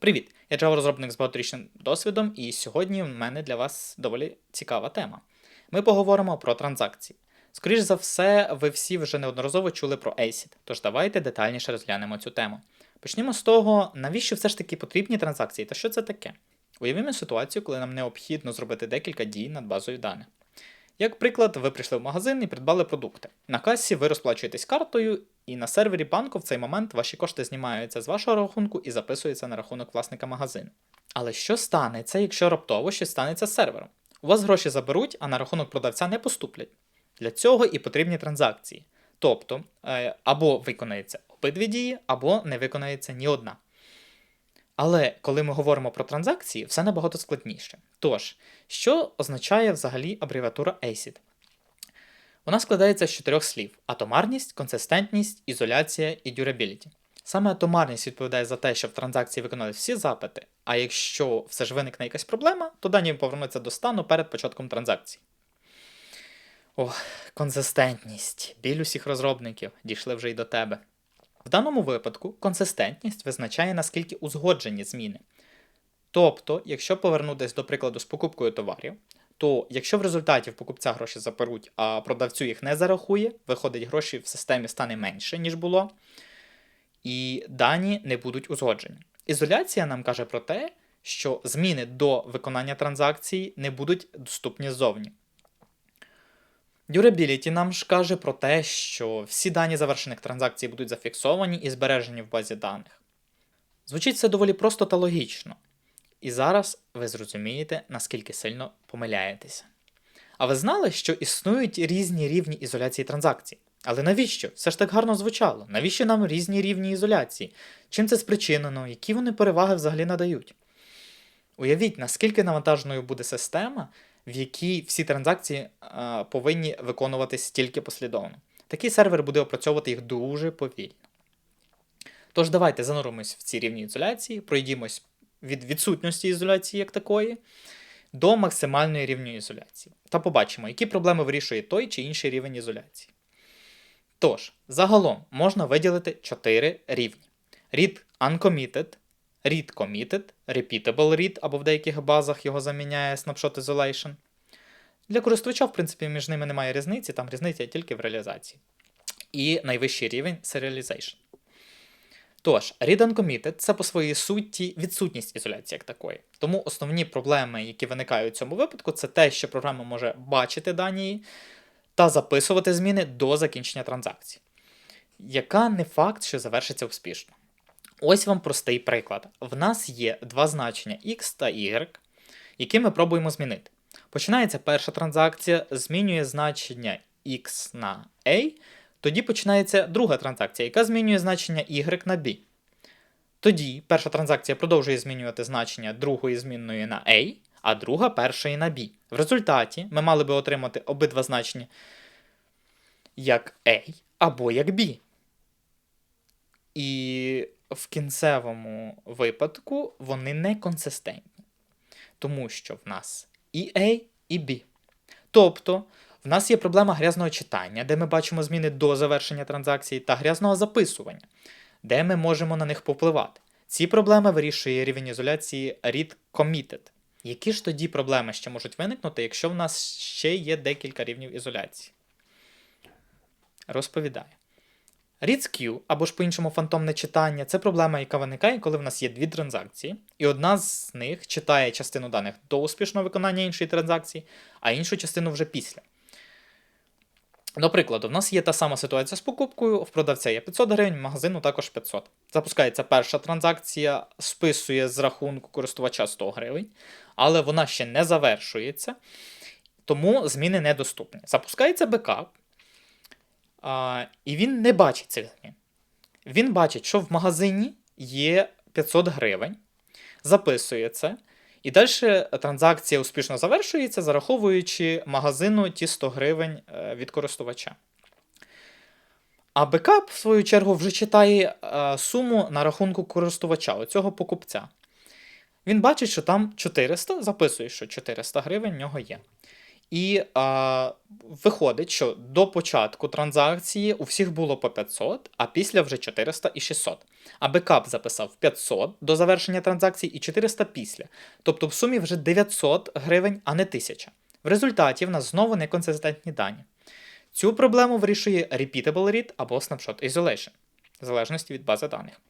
Привіт! Я Java розробник з багаторічним досвідом, і сьогодні в мене для вас доволі цікава тема. Ми поговоримо про транзакції. Скоріше за все, ви всі вже неодноразово чули про ACID, тож давайте детальніше розглянемо цю тему. Почнімо з того, навіщо все ж таки потрібні транзакції та що це таке. Уявімо ситуацію, коли нам необхідно зробити декілька дій над базою даних. Як приклад, ви прийшли в магазин і придбали продукти. На касі ви розплачуєтесь картою, і на сервері банку в цей момент ваші кошти знімаються з вашого рахунку і записуються на рахунок власника магазину. Але що станеться, якщо раптово щось станеться з сервером? У вас гроші заберуть, а на рахунок продавця не поступлять. Для цього і потрібні транзакції. Тобто, е, або виконаються обидві дії, або не виконається ні одна. Але коли ми говоримо про транзакції, все набагато складніше. Тож, що означає взагалі абревіатура ACID? Вона складається з чотирьох слів: атомарність, консистентність, ізоляція і durability. Саме атомарність відповідає за те, що в транзакції виконали всі запити, а якщо все ж виникне якась проблема, то дані повернуться до стану перед початком транзакції. Ох, консистентність. Біль усіх розробників дійшли вже й до тебе. В даному випадку консистентність визначає наскільки узгоджені зміни. Тобто, якщо повернутися до прикладу з покупкою товарів, то якщо в результаті в покупця гроші заперуть, а продавцю їх не зарахує, виходить, гроші в системі стане менше, ніж було, і дані не будуть узгоджені. Ізоляція нам каже про те, що зміни до виконання транзакції не будуть доступні ззовні. Durability нам ж каже про те, що всі дані завершених транзакцій будуть зафіксовані і збережені в базі даних. Звучить це доволі просто та логічно. І зараз ви зрозумієте, наскільки сильно помиляєтеся. А ви знали, що існують різні рівні ізоляції транзакцій? Але навіщо? Все ж так гарно звучало. Навіщо нам різні рівні ізоляції? Чим це спричинено? Які вони переваги взагалі надають? Уявіть, наскільки навантаженою буде система, в якій всі транзакції а, повинні виконуватись тільки послідовно. Такий сервер буде опрацьовувати їх дуже повільно. Тож давайте зануримось в ці рівні ізоляції, пройдімось від відсутності ізоляції як такої до максимальної рівня ізоляції. Та побачимо, які проблеми вирішує той чи інший рівень ізоляції. Тож, загалом можна виділити 4 рівні: read uncommitted, read committed, repeatable read, або в деяких базах його заміняє Snapshot Isolation. Для користувача, в принципі, між ними немає різниці, там різниця тільки в реалізації. І найвищий рівень Serialization. Тож, read uncommitted – це по своїй суті відсутність ізоляції як такої. Тому основні проблеми, які виникають у цьому випадку, це те, що програма може бачити дані та записувати зміни до закінчення транзакції, яка не факт, що завершиться успішно. Ось вам простий приклад. В нас є два значення x та y, які ми пробуємо змінити. Починається перша транзакція, змінює значення x на a, тоді починається друга транзакція, яка змінює значення y на b. Тоді перша транзакція продовжує змінювати значення другої змінної на a, а друга першої на b. В результаті ми мали би отримати обидва значення як a або як b. І в кінцевому випадку вони не консистентні, тому що в нас і A, і B. Тобто, в нас є проблема грязного читання, де ми бачимо зміни до завершення транзакції, та грязного записування, де ми можемо на них попливати. Ці проблеми вирішує рівень ізоляції read committed. Які ж тоді проблеми ще можуть виникнути, якщо в нас ще є декілька рівнів ізоляції? Розповідаю. Read або ж по-іншому фантомне читання це проблема, яка виникає, коли в нас є дві транзакції, і одна з них читає частину даних до успішного виконання іншої транзакції, а іншу частину вже після. До прикладу, в нас є та сама ситуація з покупкою, в продавця є 500 гривень, магазину також 500. Запускається перша транзакція, списує з рахунку користувача 100 гривень, але вона ще не завершується, тому зміни недоступні. Запускається бекап. А, І він не бачить цих змін. Він бачить, що в магазині є 500 гривень, записує це, і далі транзакція успішно завершується, зараховуючи магазину ті 100 гривень е, від користувача. А бекап, в свою чергу, вже читає е, суму на рахунку користувача, оцього покупця. Він бачить, що там 400, записує, що 400 гривень в нього є. І а, виходить, що до початку транзакції у всіх було по 500, а після вже 400 і 600. А бекап записав 500 до завершення транзакції і 400 після. Тобто в сумі вже 900 гривень, а не 1000. В результаті в нас знову неконсистентні дані. Цю проблему вирішує Repeatable Read або Snapshot Isolation, в залежності від бази даних.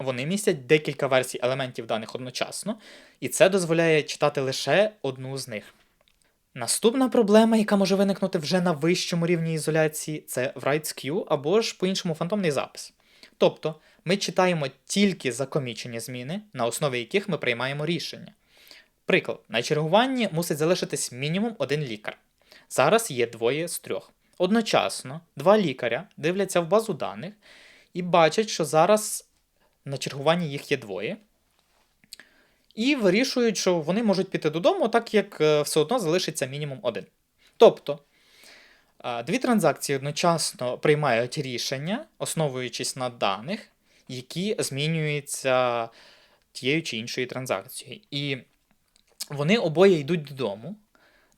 Вони містять декілька версій елементів даних одночасно, і це дозволяє читати лише одну з них. Наступна проблема, яка може виникнути вже на вищому рівні ізоляції, це write skew або ж по-іншому фантомний запис. Тобто ми читаємо тільки закомічені зміни, на основі яких ми приймаємо рішення. Приклад, на чергуванні мусить залишитись мінімум один лікар. Зараз є двоє з трьох. Одночасно два лікаря дивляться в базу даних і бачать, що зараз на чергуванні їх є двоє. І вирішують, що вони можуть піти додому, так як е, все одно залишиться мінімум один. Тобто дві транзакції одночасно приймають рішення, основуючись на даних, які змінюються тією чи іншою транзакцією. І вони обоє йдуть додому.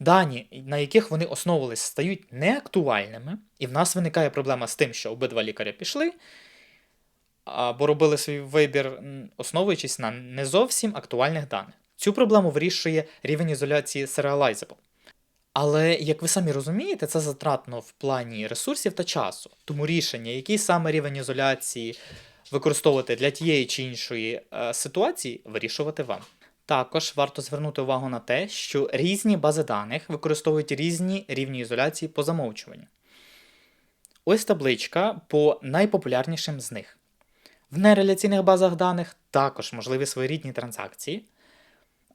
Дані, на яких вони основувались, стають неактуальними, і в нас виникає проблема з тим, що обидва лікаря пішли, або робили свій вибір, основуючись на не зовсім актуальних даних. Цю проблему вирішує рівень ізоляції Serializable. Але, як ви самі розумієте, це затратно в плані ресурсів та часу. Тому рішення, який саме рівень ізоляції використовувати для тієї чи іншої е, ситуації, вирішувати вам. Також варто звернути увагу на те, що різні бази даних використовують різні рівні ізоляції по замовчуванню. Ось табличка по найпопулярнішим з них. В нереляційних базах даних також можливі своєрідні транзакції.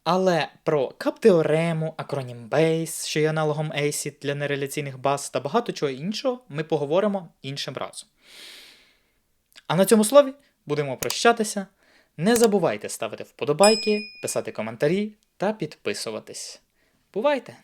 Але про каптеорему, акронім Base, що є аналогом ACID для нереляційних баз та багато чого іншого ми поговоримо іншим разом. А на цьому слові будемо прощатися. Не забувайте ставити вподобайки, писати коментарі та підписуватись. Бувайте!